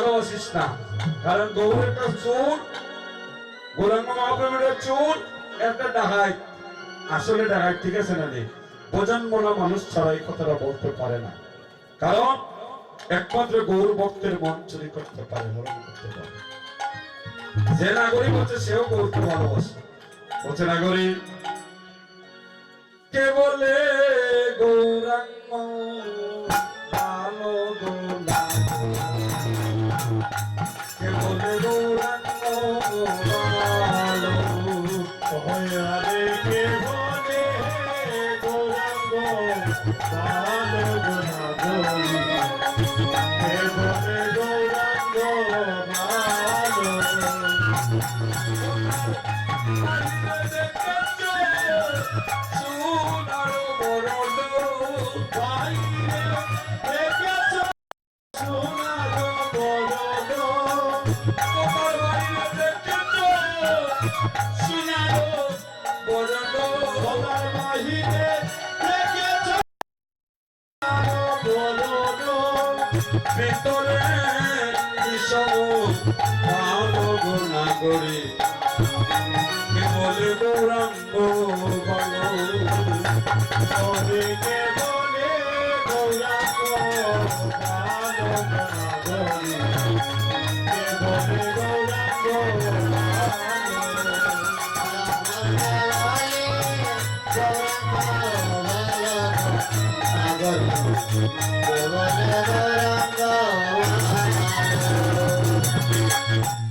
ভালোবাসিস না। কারণ গৌর একটা চোর গৌরাঙ্গ মহাপ্রভুর চোর একটা ডাকাই আসলে ডাকাই ঠিক আছে না রে মোলা মানুষ ছাড়া এই কথাটা বলতে পারে না। কারণ একমাত্র গৌর ভক্তের মন চুরি করতে পারে, হরণ করতে পারে। যে নাগরিক হচ্ছে, সেও গৌরকে ভালোবাসে। বলছে নাগরিক কে বলে গৌরাঙ্গ ভালো গৌরাঙ্গ বলে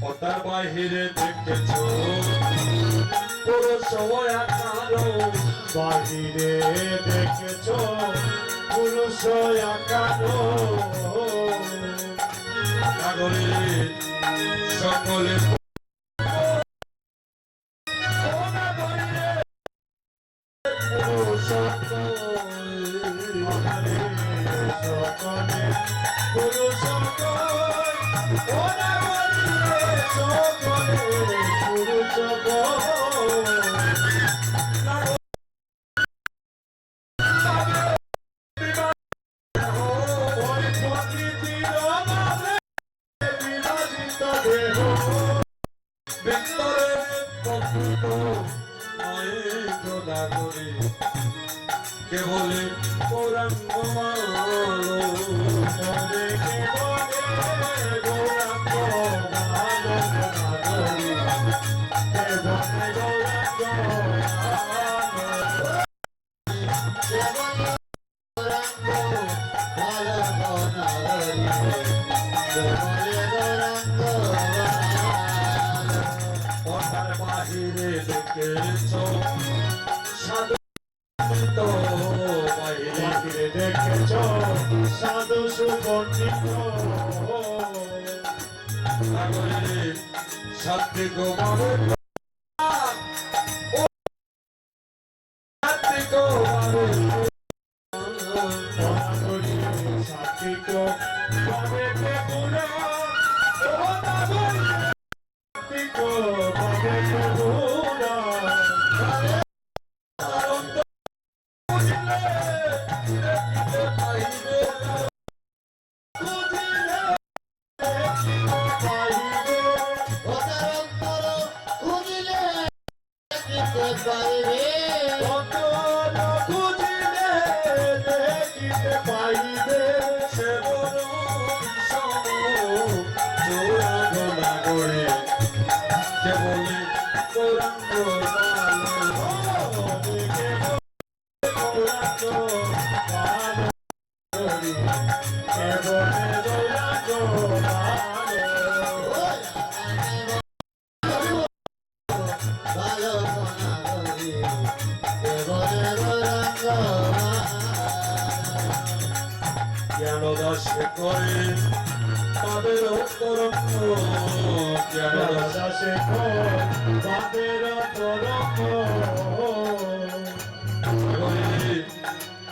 পতার বাহিরে দেখেছ সময় আকারো বাহিরে দেখেছ পুরুষ আকারো সকলে অনাগরী দাস করে তাদের অন্তরঙ্গ জ্ঞান দাস করে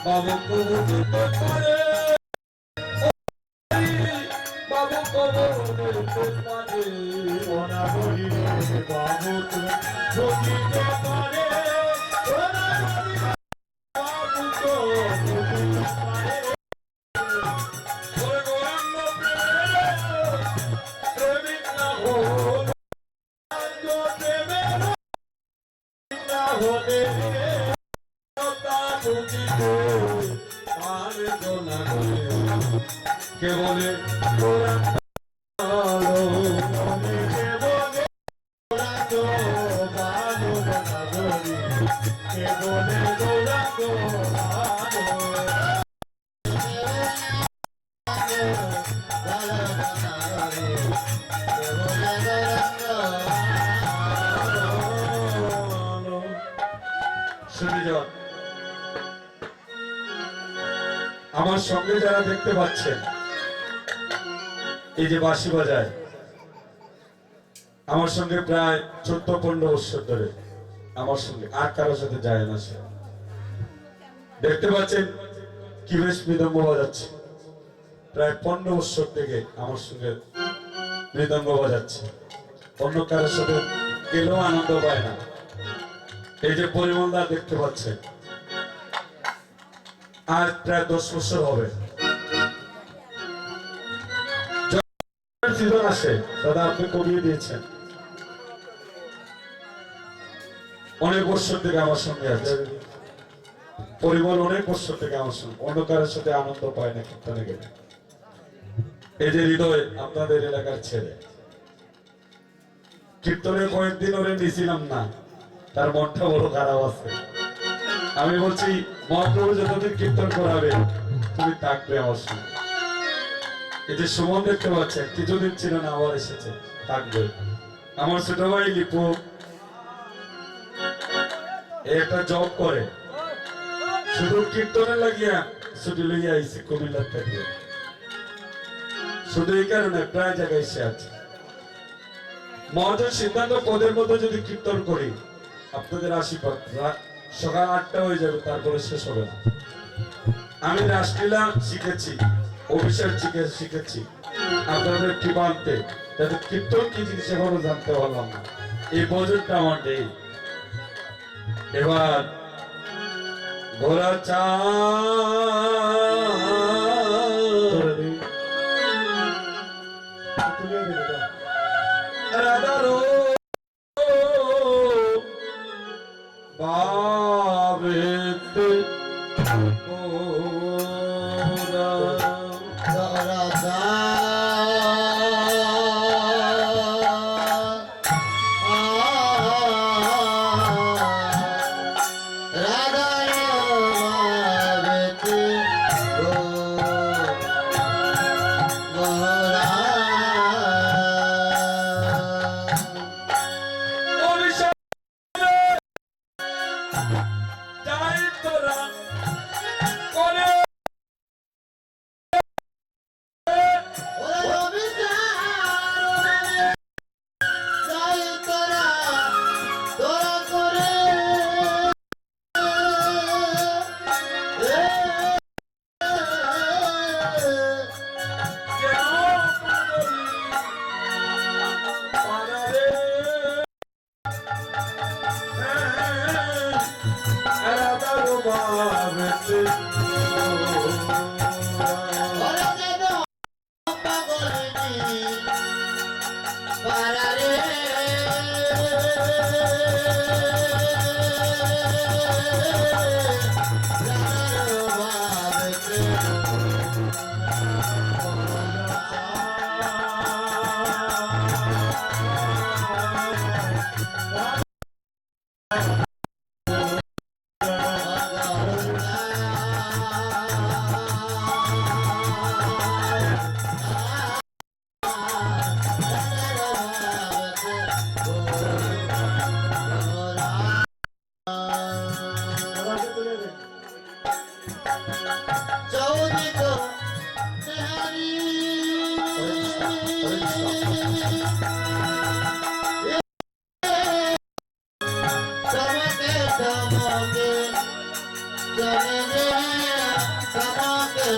বাবু কবু পারে বাবু কবু পারে আমার সঙ্গে যারা দেখতে পাচ্ছেন, এই যে বাজায়, আমার সঙ্গে প্রায় চোদ্দ পনেরো বছর ধরে আমার সঙ্গে, আর কারোর সাথে যায় না সে। দেখতে পাচ্ছেন কি বেশ বাজাচ্ছে। প্রায় পনেরো বছর থেকে আমার সঙ্গে মৃদঙ্গ বাজাচ্ছে অন্য কারোর সাথে গেলেও আনন্দ পায় না। এই যে পরিমলদা দেখতে পাচ্ছেন আজ প্রায় দশ বছর হবে। সিজন আসে, দাদা আপনি করিয়ে দিয়েছেন। অনেক বছর থেকে আমার সঙ্গে আছে। পরিমল অনেক বছর থেকে আমার সঙ্গে, অন্য কারোর সাথে আনন্দ পায় না, কীর্তনে গেলে। এই হৃদয় আপনাদের এলাকার ছেলে। কীর্তনে কয়েকদিন ওরে নিছিলাম না, তার মনটা বড় খারাপ আছে। আমি বলছি, মহাপ্রভু যতদিন কীর্তন করাবে, তুমি থাকবে সুমন দেখতে কিছুদিন ছিল না, আবার এসেছে, থাকবে। আমার ছোট ভাই লিপু একটা জব করে। শুধু কীর্তনে লাগিয়া ছুটি লইয়া আইছে কুমিল্লার থেকে। শুধু এই কারণে প্রায় জায়গায় সে আছে। মহাজন সিদ্ধান্ত পদের মধ্যে যদি কীর্তন করি, আপনাদের আশীর্বাদ সকাল আটটা হয়ে যাবে, তারপরে শেষ হবে না। আমি রাসলীলা শিখেছি, অভিষেক শিখে শিখেছি। আপনাদের কৃপান্তে, যাতে কীর্তন কি জিনিস এখনও জানতে পারলাম না। এই বজনটা আমার নেই। এবার ঘোড়া চা পাবে চলি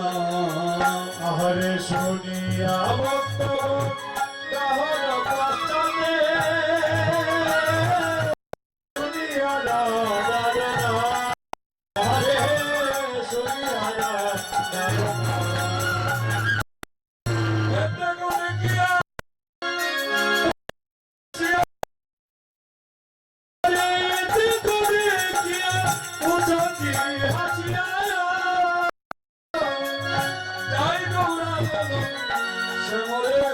নাম আহারে শুনিয়া ভক্ত গৌরা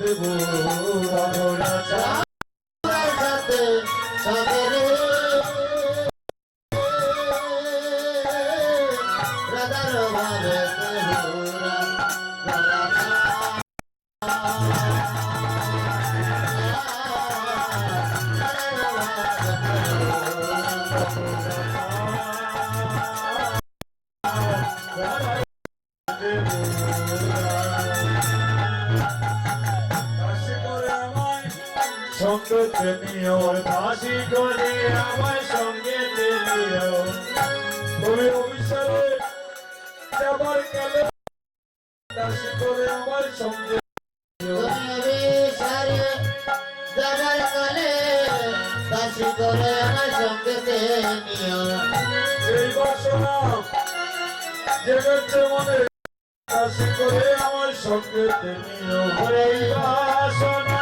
দেব করে আমার সঙ্গে নিও তুমি অভিশাপে যাবার কালে কাশি করে আমার সঙ্গে করে আমার সঙ্গে নিও এই বাসনা জেগেছে মনে। কাশি করে আমার সঙ্গে নিও ওরে বাসনা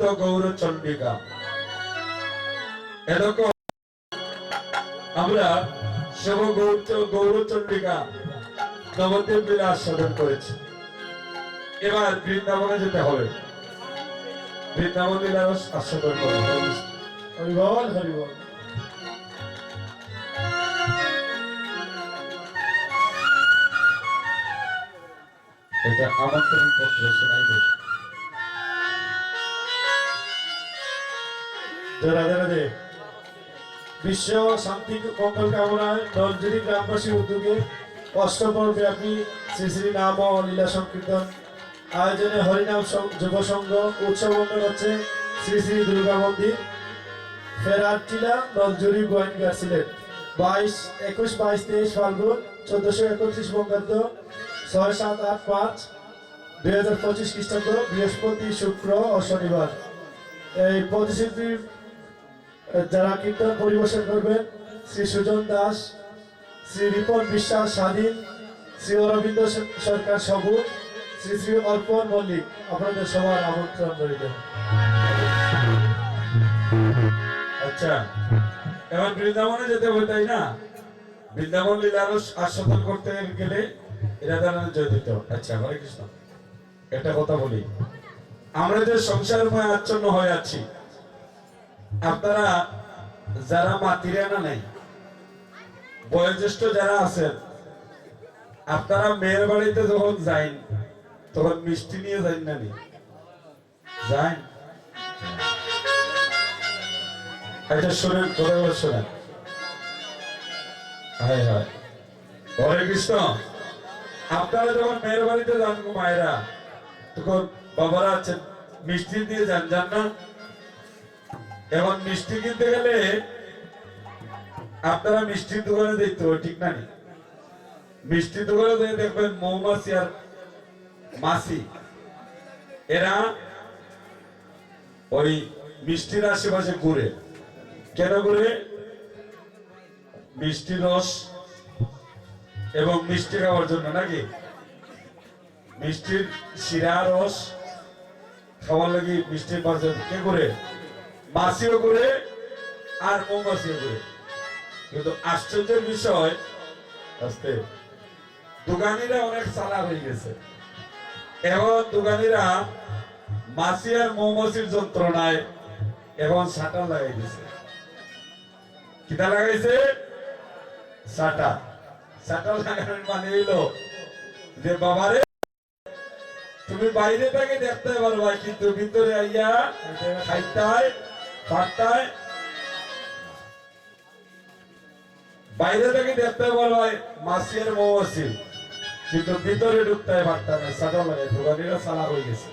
গৌর চন্ডিকা এরকম আমরা শিব গৌর গৌরচন্ডিকা নবদ্বীপ লীলা আস্বাদন করেছি। এবার বৃন্দাবনে যেতে হবে। বৃন্দাবন লীলা আস্বাদন করতে হবে হরিবল হরিবল এটা আমন্ত্রণ পত্র শোনাই দেবে রাধে রাধে বিশ্ব শান্তি মঙ্গল কামনায় নলজুরি গ্রামবাসী উদ্যোগে অষ্টপর ব্যাপী শ্রী শ্রী নাম ও লীলা সংকীর্তন আয়োজনে হরিনাম যুব সংঘ উৎসব হচ্ছে শ্রী শ্রী দুর্গা মন্দির। ফেরারটিলা নলজুরি গোয়েন্দা সিলেট। বাইশ, একুশ, বাইশ, তেইশ, ফাল্গুন, চোদ্দশো একত্রিশ বঙ্গাব্দ, ছয়, সাত, আট, পাঁচ, দুই হাজার পঁচিশ খ্রিস্টাব্দ বৃহস্পতি, শুক্র ও শনিবার। এই প্রতিশ্রুতির যারা কীর্তন পরিবেশন করবেন, শ্রী সুজন দাস, শ্রী রিপন বিশ্বাস স্বাধীন, শ্রী অরবিন্দ সরকার সবুজ, শ্রী শ্রী অর্পণ মল্লিক, আপনাদের সবার আমন্ত্রণ রইল। আচ্ছা এবার বৃন্দাবনে যেতে হবে, তাই না? বৃন্দাবন লীলার আস্বাদন করতে গেলে এরা দ্বারা জয় দিতে আচ্ছা হরে কৃষ্ণ, একটা কথা বলি। আমরা যে সংসারময় আচ্ছন্ন হয়ে আছি আপনারা যারা মাতিরানা নেই, বয়োজ্যেষ্ঠ যারা আছেন, আপনারা মেয়ের বাড়িতে যখন যাইন, তখন মিষ্টি নিয়ে যাইন না যাইন? আচ্ছা শোনেন শোনেন। হায় হায়। হরে কৃষ্ণ। আপনারা যখন মেয়ের বাড়িতে যান, মায়েরা, তখন বাবারা মিষ্টি দিয়ে যান যান না? এখন মিষ্টি কিনতে গেলে আপনারা মিষ্টির দোকানে দেখতে হবে ঠিক না? মিষ্টির দোকানে দেখবেন মৌমাছি আর মাছি। এরা ওই মিষ্টির আশেপাশে ঘুরে। কেন ঘুরে? মিষ্টি রস এবং মিষ্টি খাওয়ার জন্য, নাকি? মিষ্টির শিরা রস খাওয়ার লাগে মিষ্টির পাশে কে করে মাছিও করে আর মৌমাছিও করে। কিন্তু আশ্চর্যের বিষয় আস্তে দোকানিরা অনেক চালা হয়ে গেছে। এখন দোকানিরা মাছি আর মৌমাছির যন্ত্রণায় এখন সাটা লাগাই দিছে কিতা লাগাইছে? সাটা। সাটা লাগানোর মানে হইল যে, বাবারে, তুমি বাইরে থেকে দেখতে পারবা, কিন্তু ভিতরে আইয়া খাইতায় পারতায় বাইরে থেকে দেখতে পারবা মাছি আর মৌমাছি। কিন্তু ভিতরে ঢুকতে পারতাম না সাটা লাগাই দোকানিরা সালা হয়ে গেছে।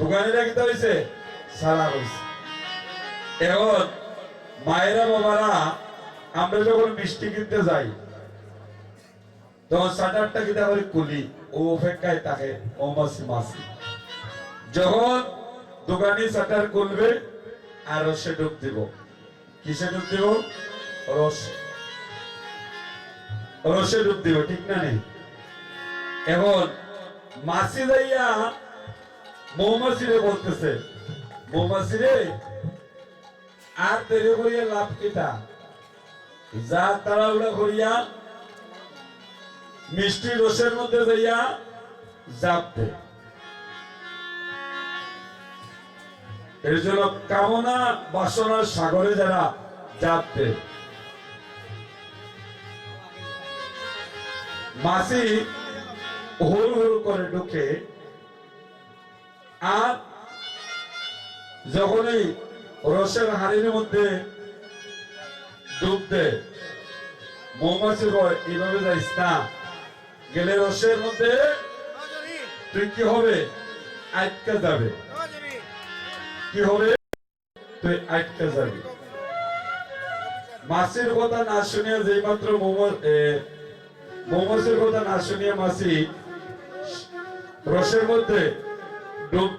দোকানিরা কি হয়েছে সালা হয়েছে এখন মায়েরা বাবারা, আমরা যখন মিষ্টি কিনতে যাই, তখন সাটারটা কিনা করে কুলি, ও অপেক্ষায় থাকে মৌমাছি মাছি যখন দোকানি সাটার খুলবে আর রসে ডুব দিব। কিসে ডুব দিব? রস। রসে ডুব দিব, ঠিক না নেই? এখন মাছি যাইয়া মৌমাছিরে বলতেছে, মৌমাছিরে, আর দেরি করিয়া লাভ কিটা যা তাড়াহুড়া করিয়া মিষ্টি রসের মধ্যে যাইয়া জাপ দে। এর জন্য কামনা বাসনার সাগরে যারা দে মাসি হুল হুল করে ঢুকে আর যখনই রসের হাড়ির মধ্যে ডুব দে মৌমাছি কয় এইভাবে যাইস না। গেলে রসের মধ্যে তুই কি হবে? আটকে যাবে। কি হবে? তুই আটকে যাবি। মাসির কথা না শুনিয়া যেই মাত্র মৌমাছির কথা না শুনিয়া মাসি রসের মধ্যে ডুব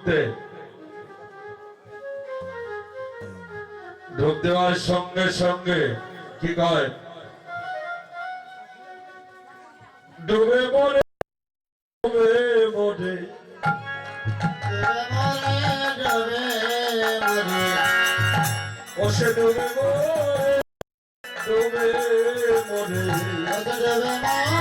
ডুব দেওয়ার সঙ্গে সঙ্গে কি কয়? ডুবে মরে বসে ডুবে মরে ডুবে মরে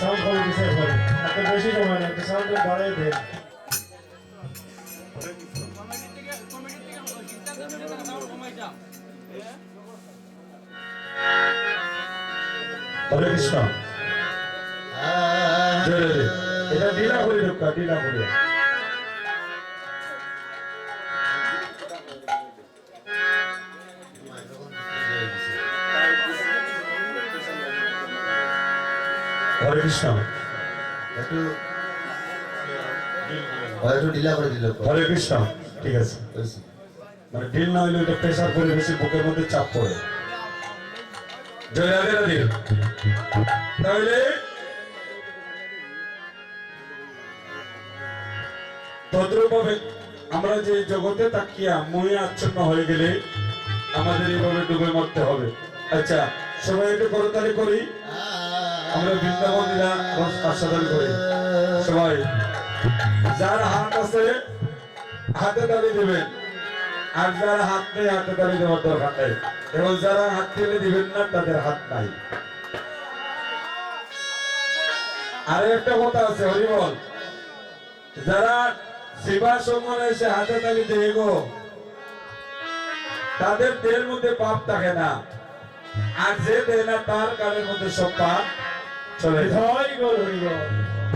সাউন্ড কমে দিছে একবারে এত বেশি সময় না একটু সাউন্ড বাড়াই দেন। হরে কৃষ্ণ। জয় জয়। এটা ডিলা করে ঢুকা ডিলা করি। হরে কৃষ্ণ একটু একটু ঢিলা করে দিল হরে কৃষ্ণ ঠিক আছে। মানে ঢিল না হইলে ওটা প্রেশার করে বেশি বুকের মধ্যে চাপ পড়ে। জয় রাধে রাধে। তাহলে তদ্রুপভাবে আমরা যে জগতে তাকিয়া মনে আচ্ছন্ন হয়ে গেলে আমাদের এইভাবে ডুবে মরতে হবে। আচ্ছা সবাই একটু করতালি করি। আমরা বৃন্দাবন লীলা আস্বাদন করি। সবাই, যার হাত আছে, হাতে তালি দিবেন। আর যারা হাত নেই, হাতে তালি দেওয়ার দরকার নেই। এবং যারা হাত তুলে দিবেন না, তাদের হাত নাই। আরে একটা কথা আছে হরিবল যারা সেবা সম্মানে এসে হাতে তালি দেয় গো, তাদের দেহের মধ্যে পাপ থাকে না। আর যে দেয় না, তার কানের মধ্যে সব পাপ চলে যায় জয় গৌর হরিবল